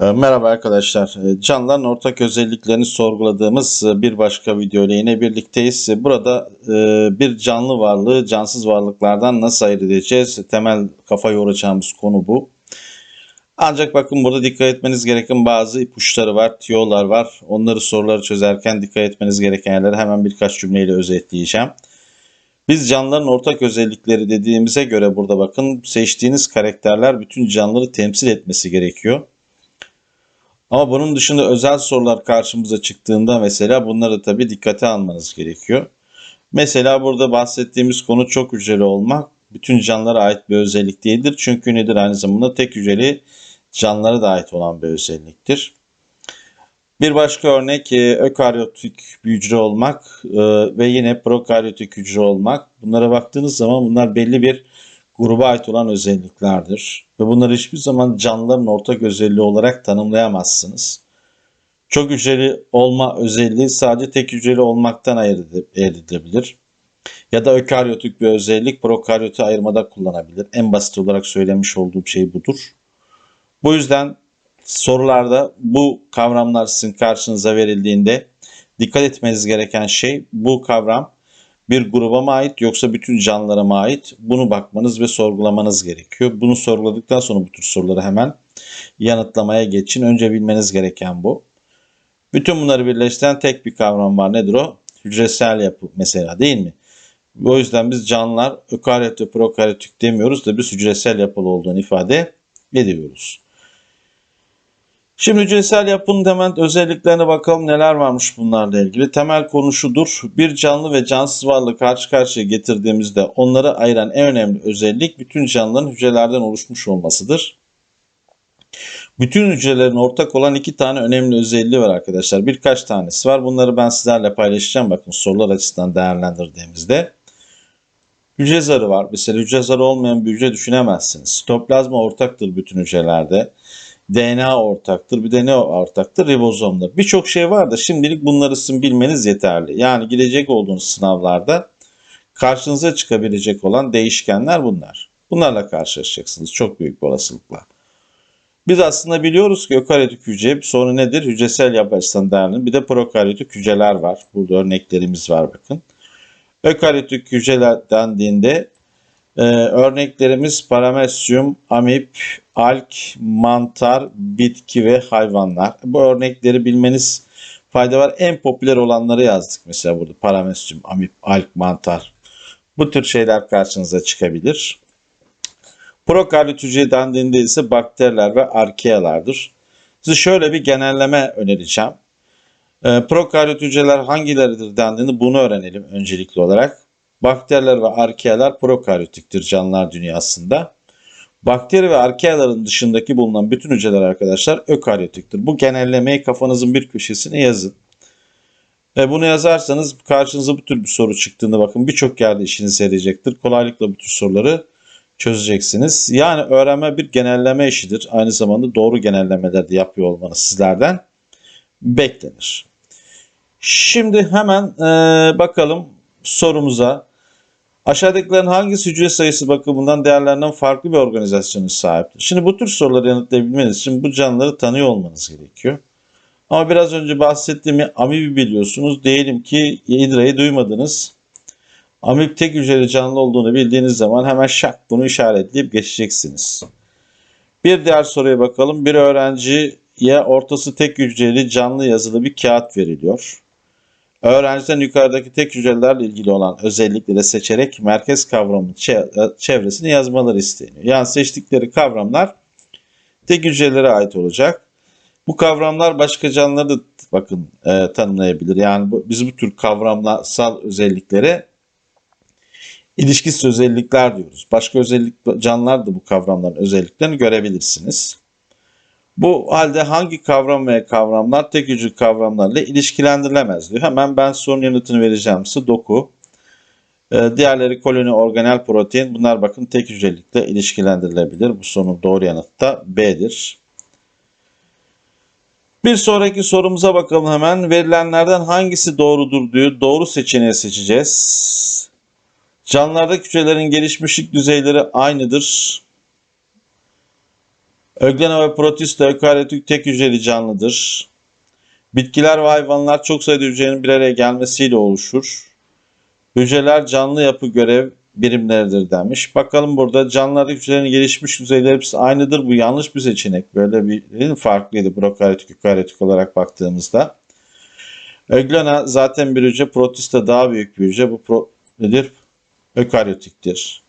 E, Merhaba arkadaşlar. E, Canlıların ortak özelliklerini sorguladığımız e, bir başka video ile yine birlikteyiz. E, Burada e, bir canlı varlığı cansız varlıklardan nasıl ayırt edeceğiz? Temel kafa yoracağımız konu bu. Ancak bakın burada dikkat etmeniz gereken bazı ipuçları var, tiyolar var. Onları soruları çözerken dikkat etmeniz gereken yerleri hemen birkaç cümleyle özetleyeceğim. Biz canlıların ortak özellikleri dediğimize göre burada bakın seçtiğiniz karakterler bütün canlıları temsil etmesi gerekiyor. Ama bunun dışında özel sorular karşımıza çıktığında mesela bunları tabii dikkate almanız gerekiyor. Mesela burada bahsettiğimiz konu çok hücreli olmak bütün canlılara ait bir özellik değildir. Çünkü nedir aynı zamanda tek hücreli canlılara da ait olan bir özelliktir. Bir başka örnek e, ökaryotik bir hücre olmak e, ve yine prokaryotik hücre olmak. Bunlara baktığınız zaman bunlar belli bir gruba ait olan özelliklerdir. Ve bunları hiçbir zaman canlıların ortak özelliği olarak tanımlayamazsınız. Çok hücreli olma özelliği sadece tek hücreli olmaktan ayırt edilebilir. Ya da ökaryotik bir özellik prokaryoti ayırmada kullanabilir. En basit olarak söylemiş olduğum şey budur. Bu yüzden sorularda bu kavramlar sizin karşınıza verildiğinde dikkat etmeniz gereken şey bu kavram bir gruba mı ait yoksa bütün canlılara mı ait? Bunu bakmanız ve sorgulamanız gerekiyor. Bunu sorguladıktan sonra bu tür soruları hemen yanıtlamaya geçin. Önce bilmeniz gereken bu. Bütün bunları birleştiren tek bir kavram var. Nedir o? Hücresel yapı mesela değil mi? O yüzden biz canlılar ökaryot ve prokaryotik demiyoruz da biz hücresel yapılı olduğunu ifade ediyoruz. Şimdi hücresel yapının temel özelliklerine bakalım neler varmış bunlarla ilgili. Temel konu şudur. Bir canlı ve cansız varlığı karşı karşıya getirdiğimizde onları ayıran en önemli özellik bütün canlıların hücrelerden oluşmuş olmasıdır. Bütün hücrelerin ortak olan iki tane önemli özelliği var arkadaşlar. Birkaç tanesi var. Bunları ben sizlerle paylaşacağım. Bakın sorular açısından değerlendirdiğimizde. Hücre zarı var. Mesela hücre zarı olmayan bir hücre düşünemezsiniz. Sitoplazma ortaktır bütün hücrelerde. DNA ortaktır. Bir de ne ortaktır? Ribozomlar. Birçok şey var da şimdilik bunları sizin bilmeniz yeterli. Yani gidecek olduğunuz sınavlarda karşınıza çıkabilecek olan değişkenler bunlar. Bunlarla karşılaşacaksınız çok büyük bir olasılıkla. Biz aslında biliyoruz ki ökaryotik hücre sonu nedir? Hücresel yapı açısından değerli. Bir de prokaryotik hücreler var. Burada örneklerimiz var bakın. Ökaryotik hücreler dendiğinde ee, örneklerimiz paramesyum, amip, alk, mantar, bitki ve hayvanlar. Bu örnekleri bilmeniz fayda var. En popüler olanları yazdık mesela burada. Paramesyum, amip, alk, mantar. Bu tür şeyler karşınıza çıkabilir. Prokaryot hücre dendiğinde ise bakteriler ve arkealardır. Size şöyle bir genelleme önereceğim. Ee, prokaryot hücreler hangileridir dendiğinde bunu öğrenelim öncelikli olarak. Bakteriler ve arkealar prokaryotiktir canlılar dünyasında. Bakteri ve arkeaların dışındaki bulunan bütün hücreler arkadaşlar ökaryotiktir. Bu genellemeyi kafanızın bir köşesine yazın. Ve bunu yazarsanız karşınıza bu tür bir soru çıktığında bakın birçok yerde işinize yarayacaktır. Kolaylıkla bu tür soruları çözeceksiniz. Yani öğrenme bir genelleme işidir. Aynı zamanda doğru genellemeler de yapıyor olmanız sizlerden beklenir. Şimdi hemen e, bakalım sorumuza. Aşağıdakilerin hangisi hücre sayısı bakımından değerlerinden farklı bir organizasyona sahiptir? Şimdi bu tür soruları yanıtlayabilmeniz için bu canlıları tanıyor olmanız gerekiyor. Ama biraz önce bahsettiğim amibi biliyorsunuz. Diyelim ki hidrayı duymadınız. Amip tek hücreli canlı olduğunu bildiğiniz zaman hemen şak bunu işaretleyip geçeceksiniz. Bir diğer soruya bakalım. Bir öğrenciye ortası tek hücreli canlı yazılı bir kağıt veriliyor. Öğrenciden yukarıdaki tek hücrelerle ilgili olan özellikleri seçerek merkez kavramın çevresini yazmaları isteniyor. Yani seçtikleri kavramlar tek hücrelere ait olacak. Bu kavramlar başka canlıları da bakın e, tanımlayabilir. Yani bu, biz bu tür kavramsal özelliklere ilişkisiz özellikler diyoruz. Başka özellik canlılar da bu kavramların özelliklerini görebilirsiniz. Bu halde hangi kavram veya kavramlar tek hücre kavramlarla ilişkilendirilemez diyor. Hemen ben sorunun yanıtını vereceğim size doku. Ee, diğerleri koloni, organel, protein. Bunlar bakın tek hücrelikle ilişkilendirilebilir. Bu sorunun doğru yanıtı da B'dir. Bir sonraki sorumuza bakalım hemen. Verilenlerden hangisi doğrudur diyor. Doğru seçeneği seçeceğiz. Canlılardaki hücrelerin gelişmişlik düzeyleri aynıdır. Öglena ve protista ökaryotik tek hücreli canlıdır. Bitkiler ve hayvanlar çok sayıda hücrenin bir araya gelmesiyle oluşur. Hücreler canlı yapı görev birimleridir demiş. Bakalım burada canlılardaki hücrelerin gelişmiş düzeyleri hepsi aynıdır. Bu yanlış bir seçenek. Böyle bir farklıydı prokaryotik ökaryotik olarak baktığımızda. Öglena zaten bir hücre, protista daha büyük bir hücre. Bu pro, nedir? Ökaryotiktir.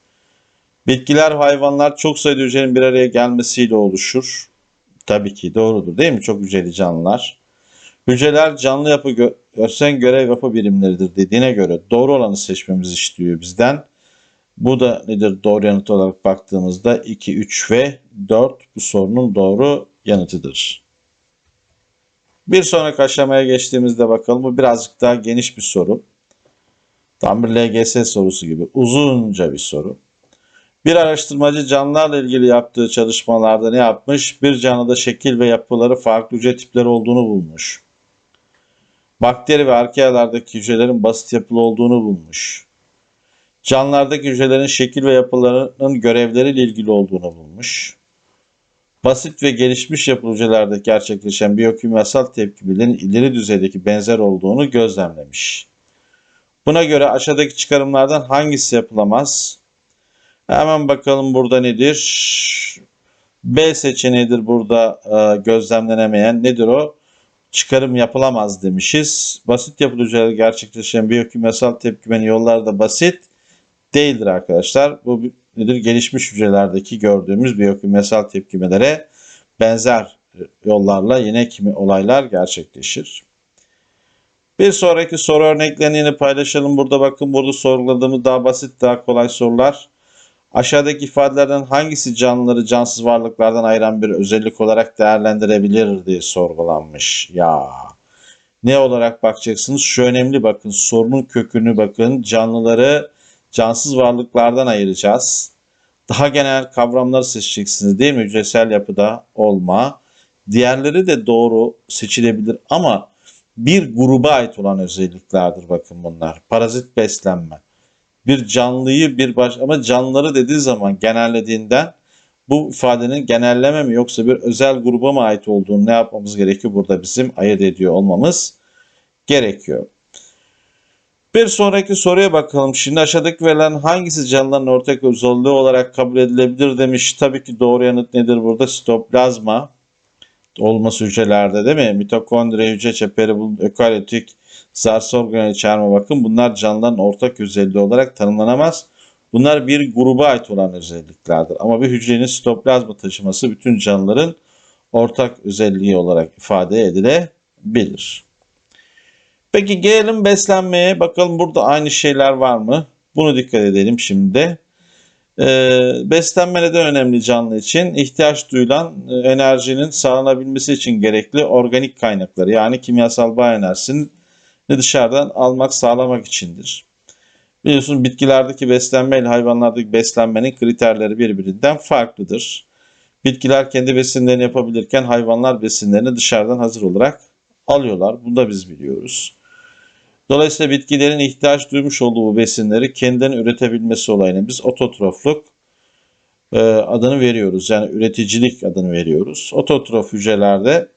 Bitkiler, hayvanlar çok sayıda hücrenin bir araya gelmesiyle oluşur. Tabii ki doğrudur değil mi? Çok hücreli canlılar. Hücreler canlı yapı gö- görsen görev yapı birimleridir dediğine göre doğru olanı seçmemizi istiyor bizden. Bu da nedir doğru yanıt olarak baktığımızda 2, 3 ve 4 bu sorunun doğru yanıtıdır. Bir sonraki aşamaya geçtiğimizde bakalım. Bu birazcık daha geniş bir soru. Tam bir LGS sorusu gibi uzunca bir soru. Bir araştırmacı canlılarla ilgili yaptığı çalışmalarda ne yapmış? Bir canlıda şekil ve yapıları farklı hücre tipleri olduğunu bulmuş. Bakteri ve arkealardaki hücrelerin basit yapılı olduğunu bulmuş. Canlılardaki hücrelerin şekil ve yapılarının görevleriyle ilgili olduğunu bulmuş. Basit ve gelişmiş yapılı hücrelerde gerçekleşen biyokimyasal tepkimelerin ileri düzeydeki benzer olduğunu gözlemlemiş. Buna göre aşağıdaki çıkarımlardan hangisi yapılamaz? Hemen bakalım burada nedir? B seçeneğidir burada e, gözlemlenemeyen. Nedir o? Çıkarım yapılamaz demişiz. Basit yapılı hücrelerde gerçekleşen biyokimyasal tepkimenin yolları da basit değildir arkadaşlar. Bu nedir? Gelişmiş hücrelerdeki gördüğümüz biyokimyasal tepkimelere benzer yollarla yine kimi olaylar gerçekleşir. Bir sonraki soru örneklerini paylaşalım. Burada bakın burada sorguladığımız daha basit daha kolay sorular. Aşağıdaki ifadelerden hangisi canlıları cansız varlıklardan ayıran bir özellik olarak değerlendirebilir diye sorgulanmış. Ya ne olarak bakacaksınız? Şu önemli bakın sorunun kökünü bakın canlıları cansız varlıklardan ayıracağız. Daha genel kavramları seçeceksiniz değil mi? Hücresel yapıda olma. Diğerleri de doğru seçilebilir ama bir gruba ait olan özelliklerdir bakın bunlar. Parazit beslenme. Bir canlıyı bir baş ama canlıları dediği zaman genellediğinden bu ifadenin genelleme mi yoksa bir özel gruba mı ait olduğunu ne yapmamız gerekiyor? Burada bizim ayırt ediyor olmamız gerekiyor. Bir sonraki soruya bakalım. Şimdi aşağıdaki verilen hangisi canlıların ortak özelliği olarak kabul edilebilir demiş. Tabii ki doğru yanıt nedir burada? Sitoplazma olması hücrelerde değil mi? Mitokondri, hücre çeperi, ökaryotik, zarf organeli içerme bakın. Bunlar canlıların ortak özelliği olarak tanımlanamaz. Bunlar bir gruba ait olan özelliklerdir. Ama bir hücrenin sitoplazma taşıması bütün canlıların ortak özelliği olarak ifade edilebilir. Peki gelelim beslenmeye. Bakalım burada aynı şeyler var mı? Bunu dikkat edelim şimdi. Ee, beslenme neden önemli canlı için? İhtiyaç duyulan e, enerjinin sağlanabilmesi için gerekli organik kaynakları yani kimyasal bağ enerjisini dışarıdan almak sağlamak içindir. Biliyorsunuz bitkilerdeki beslenme ile hayvanlardaki beslenmenin kriterleri birbirinden farklıdır. Bitkiler kendi besinlerini yapabilirken hayvanlar besinlerini dışarıdan hazır olarak alıyorlar. Bunu da biz biliyoruz. Dolayısıyla bitkilerin ihtiyaç duymuş olduğu besinleri kendilerinin üretebilmesi olayına biz ototrofluk e, adını veriyoruz. Yani üreticilik adını veriyoruz. Ototrof hücrelerde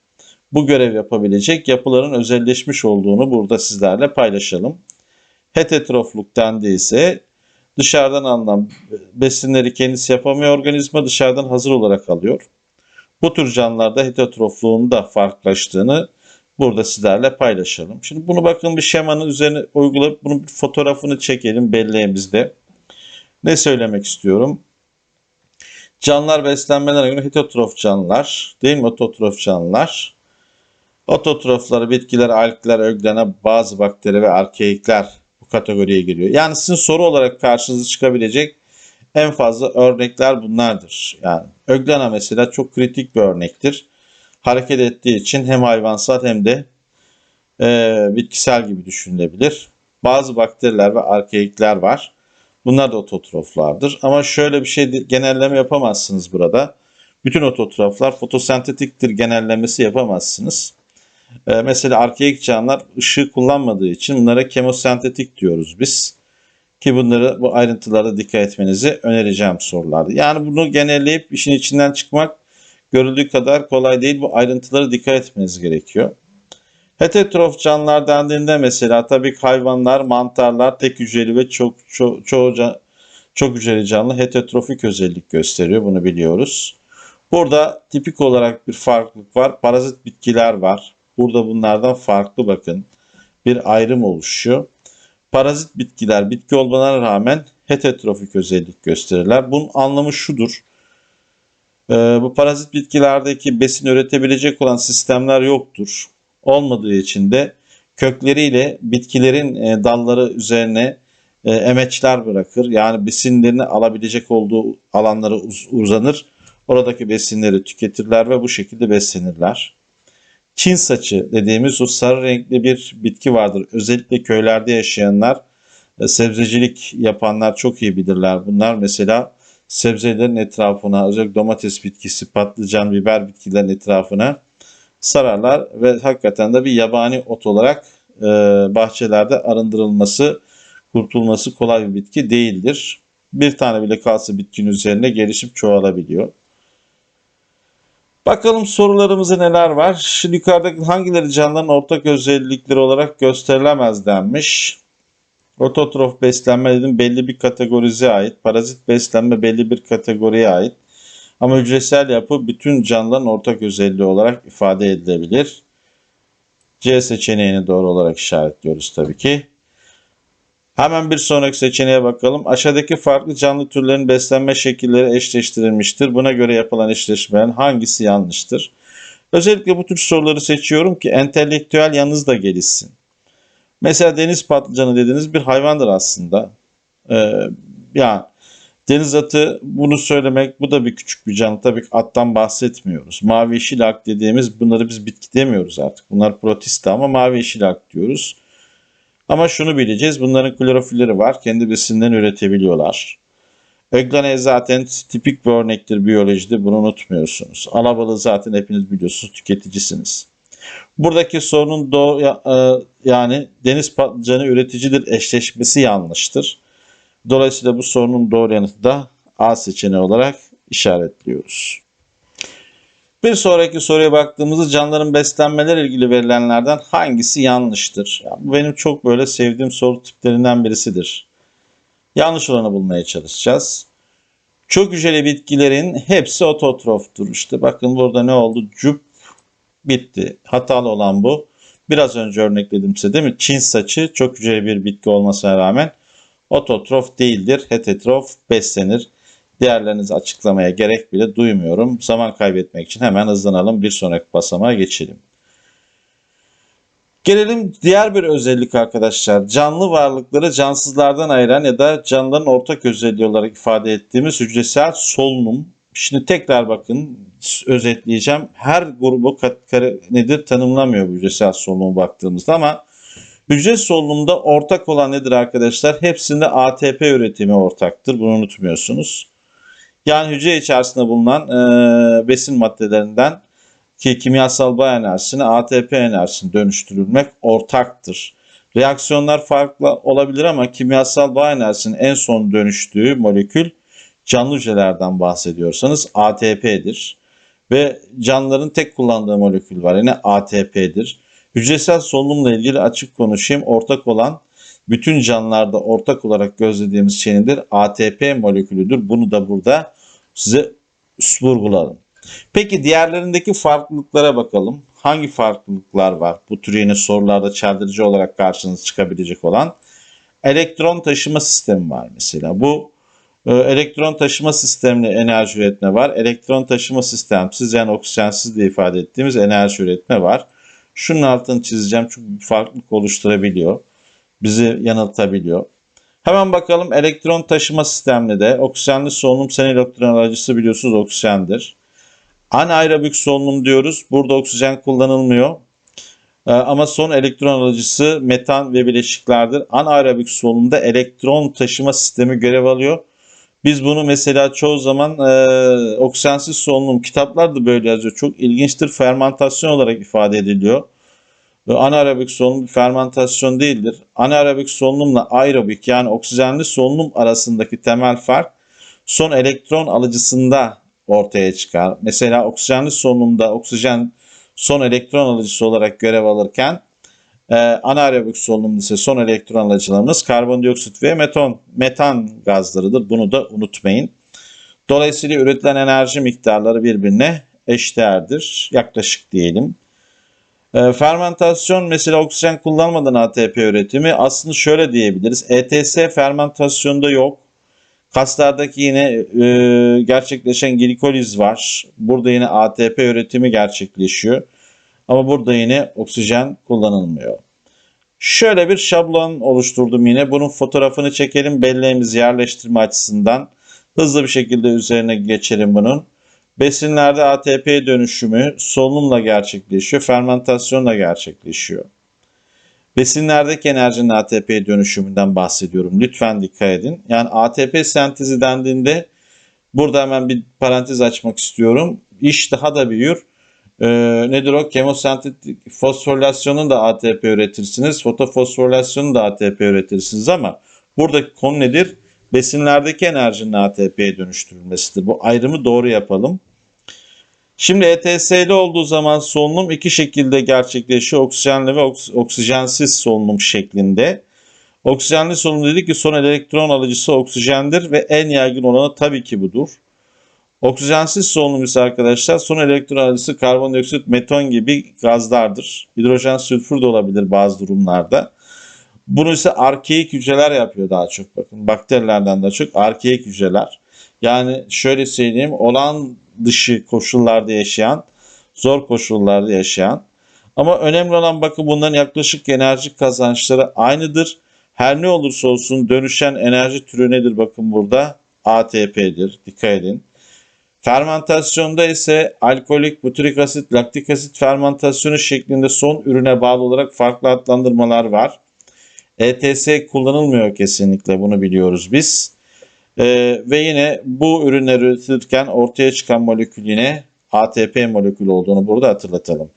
bu görev yapabilecek yapıların özelleşmiş olduğunu burada sizlerle paylaşalım. Hetetrofluk dendiyse dışarıdan alınan besinleri kendisi yapamıyor organizma dışarıdan hazır olarak alıyor. Bu tür canlılarda heterotrofluğun da farklılaştığını burada sizlerle paylaşalım. Şimdi bunu bakın bir şemanın üzerine uygulayıp bunun bir fotoğrafını çekelim belleğimizde. Ne söylemek istiyorum? Canlılar beslenmelerine göre heterotrof canlılar değil mi? Ototrof canlılar. Ototrofları bitkiler, algler, öglene, bazı bakteri ve arkeikler bu kategoriye giriyor. Yani sizin soru olarak karşınıza çıkabilecek en fazla örnekler bunlardır. Yani öglena mesela çok kritik bir örnektir hareket ettiği için hem hayvansal hem de e, bitkisel gibi düşünülebilir. Bazı bakteriler ve arkeikler var. Bunlar da ototroflardır. Ama şöyle bir şey genelleme yapamazsınız burada. Bütün ototroflar fotosentetiktir genellemesi yapamazsınız. E, mesela arkeik canlılar ışığı kullanmadığı için bunlara kemosentetik diyoruz biz. Ki bunları bu ayrıntılara dikkat etmenizi önereceğim sorularda. Yani bunu genelleyip işin içinden çıkmak görüldüğü kadar kolay değil. Bu ayrıntılara dikkat etmeniz gerekiyor. Heterotrof canlılar dendiğinde mesela tabii hayvanlar, mantarlar tek hücreli ve çok ço- çoğu çok hücreli canlı heterotrofik özellik gösteriyor. Bunu biliyoruz. Burada tipik olarak bir farklılık var. Parazit bitkiler var. Burada bunlardan farklı bakın. Bir ayrım oluşuyor. Parazit bitkiler bitki olmalarına rağmen heterotrofik özellik gösterirler. Bunun anlamı şudur. Ee, bu parazit bitkilerdeki besin üretebilecek olan sistemler yoktur. Olmadığı için de kökleriyle bitkilerin e, dalları üzerine e, emeçler bırakır. Yani besinlerini alabilecek olduğu alanlara uz- uzanır. Oradaki besinleri tüketirler ve bu şekilde beslenirler. Çin saçı dediğimiz o sarı renkli bir bitki vardır. Özellikle köylerde yaşayanlar, e, sebzecilik yapanlar çok iyi bilirler. Bunlar mesela sebzelerin etrafına, özellikle domates bitkisi, patlıcan, biber bitkilerin etrafına sararlar ve hakikaten de bir yabani ot olarak e, bahçelerde arındırılması, kurtulması kolay bir bitki değildir. Bir tane bile kalsa bitkinin üzerine gelişip çoğalabiliyor. Bakalım sorularımızda neler var. Şimdi yukarıdaki hangileri canlıların ortak özellikleri olarak gösterilemez denmiş. Ototrof beslenme dedim belli bir kategorize ait. Parazit beslenme belli bir kategoriye ait. Ama hücresel yapı bütün canlıların ortak özelliği olarak ifade edilebilir. C seçeneğini doğru olarak işaretliyoruz tabii ki. Hemen bir sonraki seçeneğe bakalım. Aşağıdaki farklı canlı türlerin beslenme şekilleri eşleştirilmiştir. Buna göre yapılan eşleşmelerin hangisi yanlıştır? Özellikle bu tür soruları seçiyorum ki entelektüel yanınız da gelişsin. Mesela deniz patlıcanı dediğiniz bir hayvandır aslında. Ee, yani deniz atı bunu söylemek bu da bir küçük bir canlı. Tabii ki attan bahsetmiyoruz. Mavi yeşil ak dediğimiz bunları biz bitki demiyoruz artık. Bunlar protista ama mavi yeşil ak diyoruz. Ama şunu bileceğiz. Bunların klorofilleri var. Kendi besinlerini üretebiliyorlar. Öglane zaten tipik bir örnektir biyolojide. Bunu unutmuyorsunuz. Alabalığı zaten hepiniz biliyorsunuz. Tüketicisiniz. Buradaki sorunun doğru, e, yani deniz patlıcanı üreticidir eşleşmesi yanlıştır. Dolayısıyla bu sorunun doğru yanıtı da A seçeneği olarak işaretliyoruz. Bir sonraki soruya baktığımızda canlıların beslenmeleri ilgili verilenlerden hangisi yanlıştır? Ya bu benim çok böyle sevdiğim soru tiplerinden birisidir. Yanlış olanı bulmaya çalışacağız. Çok hücreli bitkilerin hepsi ototroftur. İşte bakın burada ne oldu? Cüp bitti. Hatalı olan bu. Biraz önce örnekledim size değil mi? Çin saçı çok hücreli bir bitki olmasına rağmen ototrof değildir. Heterotrof beslenir. Diğerlerinizi açıklamaya gerek bile duymuyorum. Zaman kaybetmek için hemen hızlanalım. Bir sonraki basamağa geçelim. Gelelim diğer bir özellik arkadaşlar. Canlı varlıkları cansızlardan ayıran ya da canlıların ortak özelliği olarak ifade ettiğimiz hücresel solunum. Şimdi tekrar bakın özetleyeceğim. Her grubu kat, kare, nedir tanımlamıyor bu hücresel solunumu baktığımızda ama hücre solunumda ortak olan nedir arkadaşlar? Hepsinde ATP üretimi ortaktır. Bunu unutmuyorsunuz. Yani hücre içerisinde bulunan e, besin maddelerinden ki kimyasal bağ enerjisine ATP enerjisine dönüştürülmek ortaktır. Reaksiyonlar farklı olabilir ama kimyasal bağ enerjisinin en son dönüştüğü molekül canlı hücrelerden bahsediyorsanız ATP'dir. Ve canlıların tek kullandığı molekül var yine ATP'dir. Hücresel solunumla ilgili açık konuşayım. Ortak olan bütün canlılarda ortak olarak gözlediğimiz şey nedir? ATP molekülüdür. Bunu da burada size vurguladım. Peki diğerlerindeki farklılıklara bakalım. Hangi farklılıklar var? Bu tür yeni sorularda çeldirici olarak karşınıza çıkabilecek olan. Elektron taşıma sistemi var mesela. Bu e, elektron taşıma sistemli enerji üretme var. Elektron taşıma sistemsiz yani oksijensiz diye ifade ettiğimiz enerji üretme var. Şunun altını çizeceğim çünkü farklılık oluşturabiliyor. Bizi yanıltabiliyor. Hemen bakalım elektron taşıma sistemli de oksijenli solunum sen elektron alıcısı biliyorsunuz oksijendir. Anaerobik solunum diyoruz. Burada oksijen kullanılmıyor. Ee, ama son elektron alıcısı metan ve bileşiklerdir. Anaerobik solunumda elektron taşıma sistemi görev alıyor. Biz bunu mesela çoğu zaman e, oksijensiz solunum kitaplarda böyle yazıyor. Çok ilginçtir. Fermentasyon olarak ifade ediliyor. Anaerobik solunum fermentasyon değildir. Anaerobik solunumla aerobik yani oksijenli solunum arasındaki temel fark son elektron alıcısında ortaya çıkar. Mesela oksijenli solunumda oksijen son elektron alıcısı olarak görev alırken e, anaerobik solunumda ise son elektron alıcılarımız karbondioksit ve meton, metan gazlarıdır. Bunu da unutmayın. Dolayısıyla üretilen enerji miktarları birbirine eşdeğerdir. Yaklaşık diyelim. E, fermentasyon mesela oksijen kullanmadan ATP üretimi aslında şöyle diyebiliriz. ETS fermentasyonda yok. Kaslardaki yine e, gerçekleşen glikoliz var. Burada yine ATP üretimi gerçekleşiyor. Ama burada yine oksijen kullanılmıyor. Şöyle bir şablon oluşturdum yine. Bunun fotoğrafını çekelim belleğimizi yerleştirme açısından. Hızlı bir şekilde üzerine geçelim bunun. Besinlerde ATP dönüşümü solunumla gerçekleşiyor, fermentasyonla gerçekleşiyor. Besinlerdeki enerjinin ATP dönüşümünden bahsediyorum. Lütfen dikkat edin. Yani ATP sentezi dendiğinde burada hemen bir parantez açmak istiyorum. İş daha da büyür. Ee, nedir o? Kemosentetik fosforilasyonun da ATP üretirsiniz. Fotofosforilasyonun da ATP üretirsiniz ama buradaki konu nedir? Besinlerdeki enerjinin ATP'ye dönüştürülmesidir. Bu ayrımı doğru yapalım. Şimdi ETS'li olduğu zaman solunum iki şekilde gerçekleşiyor. Oksijenli ve oks- oksijensiz solunum şeklinde. Oksijenli solunum dedik ki son elektron alıcısı oksijendir ve en yaygın olanı tabii ki budur. Oksijensiz solunum ise arkadaşlar son elektron alıcısı karbondioksit, meton gibi gazlardır. Hidrojen, sülfür de olabilir bazı durumlarda. Bunu ise arkeik hücreler yapıyor daha çok bakın. Bakterilerden daha çok arkeik hücreler. Yani şöyle söyleyeyim olan dışı koşullarda yaşayan, zor koşullarda yaşayan. Ama önemli olan bakın bunların yaklaşık enerji kazançları aynıdır. Her ne olursa olsun dönüşen enerji türü nedir bakın burada? ATP'dir. Dikkat edin. Fermentasyonda ise alkolik, butyrik asit, laktik asit fermentasyonu şeklinde son ürüne bağlı olarak farklı adlandırmalar var. ETS kullanılmıyor kesinlikle bunu biliyoruz biz. Ee, ve yine bu ürünleri üretirken ortaya çıkan molekül yine ATP molekülü olduğunu burada hatırlatalım.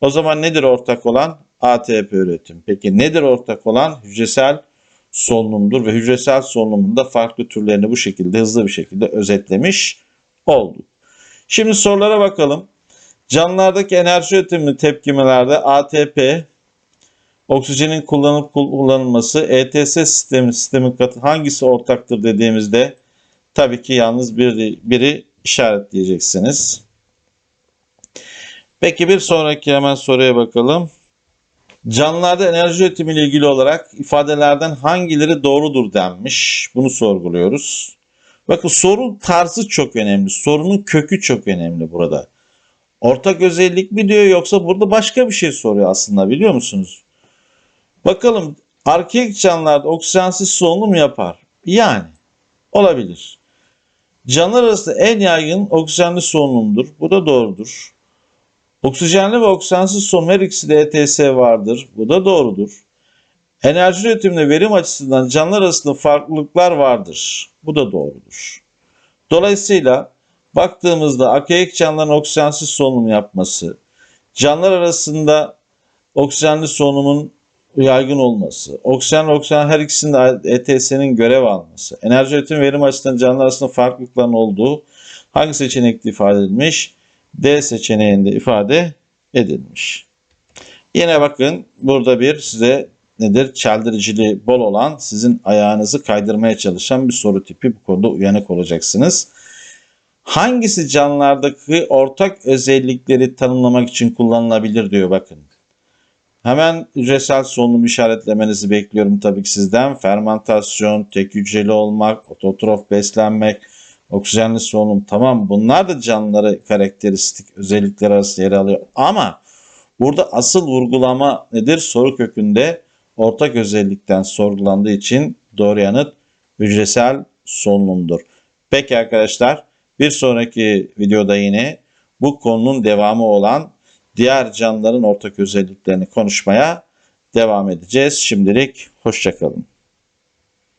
O zaman nedir ortak olan? ATP üretim. Peki nedir ortak olan? Hücresel solunumdur ve hücresel solunumun farklı türlerini bu şekilde hızlı bir şekilde özetlemiş olduk. Şimdi sorulara bakalım. Canlılardaki enerji üretimi tepkimelerde ATP, oksijenin kullanıp kullanılması, ETS sistemi sistemi katı hangisi ortaktır dediğimizde tabii ki yalnız biri, biri işaretleyeceksiniz. Peki bir sonraki hemen soruya bakalım. Canlılarda enerji üretimi ile ilgili olarak ifadelerden hangileri doğrudur denmiş. Bunu sorguluyoruz. Bakın sorun tarzı çok önemli. Sorunun kökü çok önemli burada. Ortak özellik mi diyor yoksa burada başka bir şey soruyor aslında biliyor musunuz? Bakalım arkeik canlılarda oksijensiz solunum yapar. Yani olabilir. Canlılar arasında en yaygın oksijenli solunumdur. Bu da doğrudur. Oksijenli ve oksijensiz solunum her ikisi de ETS vardır. Bu da doğrudur. Enerji üretiminde verim açısından canlılar arasında farklılıklar vardır. Bu da doğrudur. Dolayısıyla baktığımızda arkeik canlıların oksijensiz solunum yapması, canlılar arasında oksijenli solunumun yaygın olması, oksijen ve oksijen her ikisinde ETS'nin görev alması, enerji üretim verim açısından canlılar arasında farklılıkların olduğu hangi seçenekte ifade edilmiş? D seçeneğinde ifade edilmiş. Yine bakın burada bir size nedir? Çeldiriciliği bol olan sizin ayağınızı kaydırmaya çalışan bir soru tipi bu konuda uyanık olacaksınız. Hangisi canlılardaki ortak özellikleri tanımlamak için kullanılabilir diyor bakın. Hemen hücresel solunum işaretlemenizi bekliyorum tabii ki sizden. Fermentasyon, tek hücreli olmak, ototrof beslenmek, oksijenli solunum tamam bunlar da canlılara karakteristik özellikler arasında yer alıyor. Ama burada asıl vurgulama nedir? Soru kökünde ortak özellikten sorgulandığı için doğru yanıt hücresel solunumdur. Peki arkadaşlar bir sonraki videoda yine bu konunun devamı olan diğer canlıların ortak özelliklerini konuşmaya devam edeceğiz. Şimdilik hoşçakalın.